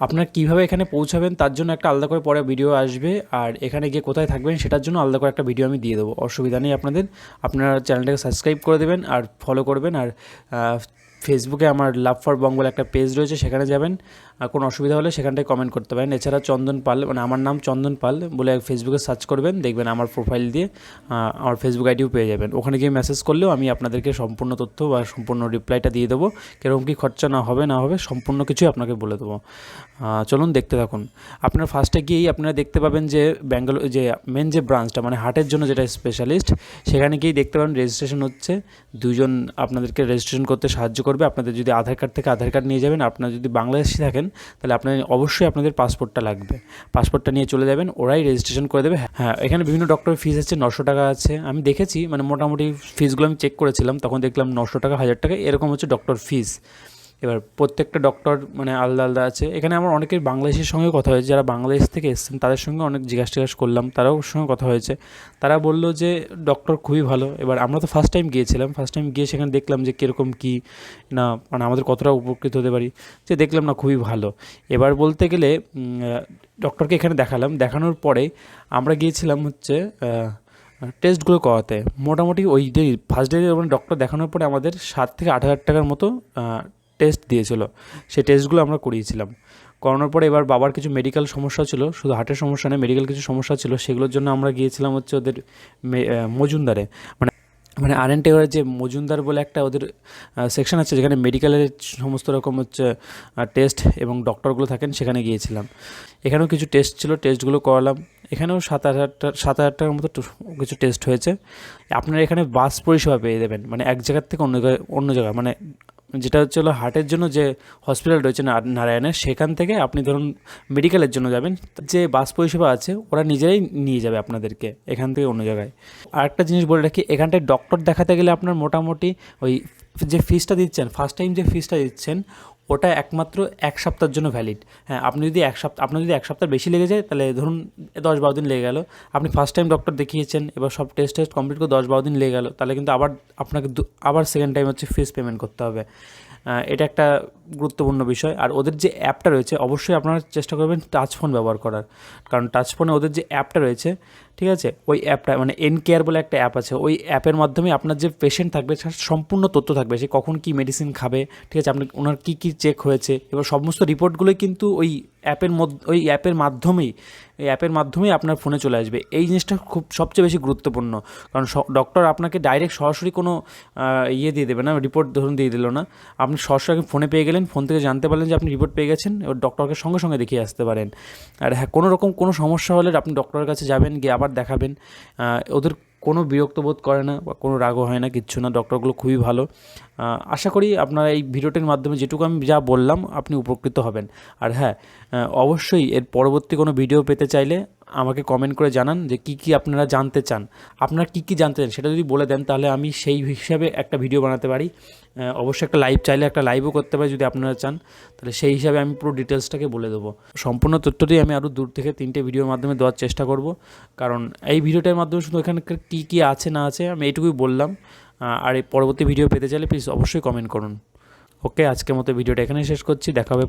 আপনারা কীভাবে এখানে পৌঁছাবেন তার জন্য একটা আলাদা করে পরে ভিডিও আসবে। আর এখানে গিয়ে কোথায় থাকবেন সেটার জন্য আলাদা করে একটা ভিডিও আমি দিয়ে দেবো। অসুবিধা নেই আপনাদের। আপনারা চ্যানেলটাকে সাবস্ক্রাইব করে দেবেন আর ফলো করবেন। আর ফেসবুকে আমার লাভ ফর বং বলে একটা পেজ রয়েছে, সেখানে যাবেন। আর কোনো অসুবিধা হলে সেখানটায় কমেন্ট করতে পারেন। এছাড়া চন্দন পাল মানে আমার নাম চন্দন পাল বলে ফেসবুকে সার্চ করবেন, দেখবেন আমার প্রোফাইল দিয়ে আমার ফেসবুক আইডিও পেয়ে যাবেন। ওখানে গিয়ে মেসেজ করলেও আমি আপনাদেরকে সম্পূর্ণ তথ্য বা সম্পূর্ণ রিপ্লাইটা দিয়ে দেবো। কীরকম কী খরচা না হবে না হবে, সম্পূর্ণ কিছুই আপনাকে বলে দেবো। চলুন দেখতে থাকুন। আপনার ফার্স্টে গিয়েই আপনারা দেখতে পাবেন যে ব্যাঙ্গালোর যে মেন যে ব্রাঞ্চটা মানে হার্টের জন্য যেটা স্পেশালিস্ট সেখানে গিয়েই দেখতে পাবেন রেজিস্ট্রেশন হচ্ছে। দুজন আপনাদেরকে রেজিস্ট্রেশন করতে সাহায্য করবে। আপনাদের যদি আধার কার্ড থেকে আধার কার্ড নিয়ে যাবেন, আপনারা যদি বাংলাদেশি থাকেন, তাহলে আপনার অবশ্যই আপনাদের পাসপোর্টটা লাগবে। পাসপোর্টটা নিয়ে চলে যাবেন, ওরাই রেজিস্ট্রেশন করে দেবে। হ্যাঁ এখানে বিভিন্ন ডক্টরের ফিস আছে, নশো টাকা আছে। আমি দেখেছি মানে মোটামুটি ফিসগুলো আমি চেক করেছিলাম, তখন দেখলাম নশো টাকা, হাজার টাকা, এরকম হচ্ছে ডক্টর ফিস এবার প্রত্যেকটা ডক্টর মানে আলাদা আলাদা আছে। এখানে আমার অনেকের বাংলাদেশের সঙ্গে কথা হয়েছে, যারা বাংলাদেশ থেকে এসেছেন, তাদের সঙ্গে অনেক জিজ্ঞাসা টিজ্ঞাসা করলাম, তারাও সঙ্গে কথা হয়েছে। তারা বলল যে ডক্টর খুবই ভালো। এবার আমরা তো ফার্স্ট টাইম গিয়েছিলাম ফার্স্ট টাইম গিয়ে সেখানে দেখলাম যে কীরকম কী, না মানে আমাদের কতটা উপকৃত হতে পারি। যে দেখলাম না, খুবই ভালো। এবার বলতে গেলে ডক্টরকে এখানে দেখালাম। দেখানোর পরে আমরা গিয়েছিলাম হচ্ছে টেস্টগুলো করাতে। মোটামুটি ওই ডে ফার্স্ট ডে ডক্টর দেখানোর পরে আমাদের সাত থেকে আট হাজার টাকার মতো টেস্ট দিয়েছিল। সেই টেস্টগুলো আমরা করিয়েছিলাম। করানোর পরে এবার বাবার কিছু মেডিকেল সমস্যা ছিল, শুধু হার্টের সমস্যা নেই মেডিকেল কিছু সমস্যা ছিল, সেগুলোর জন্য আমরা গিয়েছিলাম হচ্ছে ওদের মজুমদারে। মানে মানে আর এন যে মজুমদার বলে একটা ওদের সেকশন আছে, যেখানে মেডিকেলের সমস্ত রকম হচ্ছে টেস্ট এবং ডক্টরগুলো থাকেন, সেখানে গিয়েছিলাম। এখানেও কিছু টেস্ট ছিল টেস্টগুলো করালাম। এখানেও সাত হাজার টা- সাত হাজার টাকার মতো কিছু টেস্ট হয়েছে। আপনারা এখানে বাস পরিষেবা পেয়ে যাবেন মানে এক জায়গার থেকে অন্য জায়গায় অন্য জায়গায় মানে যেটা হচ্ছে হলো হার্টের জন্য যে হসপিটাল রয়েছে নারায়ণের, সেখান থেকে আপনি ধরুন মেডিকেলের জন্য যাবেন। যে বাস পরিষেবা আছে, ওরা নিজেরাই নিয়ে যাবে আপনাদেরকে এখান থেকে অন্য জায়গায়। আরেকটা জিনিস বলে রাখি, এখানটায় ডক্টর দেখাতে গেলে আপনার মোটামুটি ওই যে ফিসটা দিচ্ছেন ফার্স্ট টাইম যে ফিসটা দিচ্ছেন ওটা একমাত্র এক সপ্তাহের জন্য ভ্যালিড হ্যাঁ আপনি যদি এক সপ্তাহ, আপনার যদি এক সপ্তাহ বেশি লেগে যায়, তাহলে ধরুন দশ বারো দিন লেগে গেল। আপনি ফার্স্ট টাইম ডক্টর দেখিয়েছেন, এবার সব টেস্ট টেস্ট কমপ্লিট করে দশ বারো দিন লেগে গেল, তাহলে কিন্তু আবার আপনাকে আবার সেকেন্ড টাইম হচ্ছে ফিস পেমেন্ট করতে হবে। এটা একটা গুরুত্বপূর্ণ বিষয়। আর ওদের যে অ্যাপটা রয়েছে, অবশ্যই আপনারা চেষ্টা করবেন টাচ ফোন ব্যবহার করার। কারণ টাচ ফোনে ওদের যে অ্যাপটা রয়েছে ঠিক আছে? ওই অ্যাপটা মানে এন কেয়ার বলে একটা অ্যাপ আছে। ওই অ্যাপের মাধ্যমে আপনার যে পেশেন্ট থাকবে তার সম্পূর্ণ তথ্য থাকবে। সে কখন কী মেডিসিন খাবে, ঠিক আছে? আপনি ওনার কী কী চেক হয়েছে? এবার সমস্ত রিপোর্টগুলোই কিন্তু ওই অ্যাপের মধ্যে, ওই অ্যাপের মাধ্যমেই, এই অ্যাপের মাধ্যমেই আপনার ফোনে চলে আসবে। এই জিনিসটা খুব সবচেয়ে বেশি গুরুত্বপূর্ণ। কারণ ডক্টর আপনাকে ডাইরেক্ট সরাসরি কোনো ইয়ে দিয়ে দেবে না রিপোর্ট ধরুন দিয়ে দিল না। আপনি সরাসরি ফোনে পেয়ে গেলেন ফোন থেকে জানতে পারলেন যে আপনি রিপোর্ট পেয়ে গেছেন, এবার ডক্টরকে সঙ্গে সঙ্গে দেখিয়ে আসতে পারেন। আর হ্যাঁ কোনো রকম কোনো সমস্যা হলে আপনি ডক্টরের কাছে যাবেন, গিয়ে আবার দেখাবেন। ওদের কোনো বিরক্ত বোধ করে না বা কোনো রাগও হয় না, কিচ্ছু না। ডক্টরগুলো খুবই ভালো। আশা করি আপনারা এই ভিডিওটির মাধ্যমে যেটুকু আমি যা বললাম, আপনি উপকৃত হবেন। আর হ্যাঁ অবশ্যই এর পরবর্তী কোনো ভিডিও পেতে চাইলে আমাকে কমেন্ট করে জানান যে কী কী আপনারা জানতে চান। আপনারা কী কী জানতে চান সেটা যদি বলে দেন তাহলে আমি সেই হিসাবে একটা ভিডিও বানাতে পারি। অবশ্যই একটা লাইভ চাইলে একটা লাইভও করতে পারি যদি আপনারা চান। তাহলে সেই হিসাবে আমি পুরো ডিটেলসটাকে বলে দেবো। সম্পূর্ণ তথ্যটি আমি আরও দূর থেকে তিনটে ভিডিওর মাধ্যমে দেওয়ার চেষ্টা করব। কারণ এই ভিডিওটার মাধ্যমে শুধু এখানকার কী কী আছে না আছে আমি এইটুকুই বললাম। আর এই পরবর্তী ভিডিও পেতে চাইলে প্লিজ অবশ্যই কমেন্ট করুন। ওকে আজকের মতো ভিডিওটা এখানেই শেষ করছি। দেখা হবে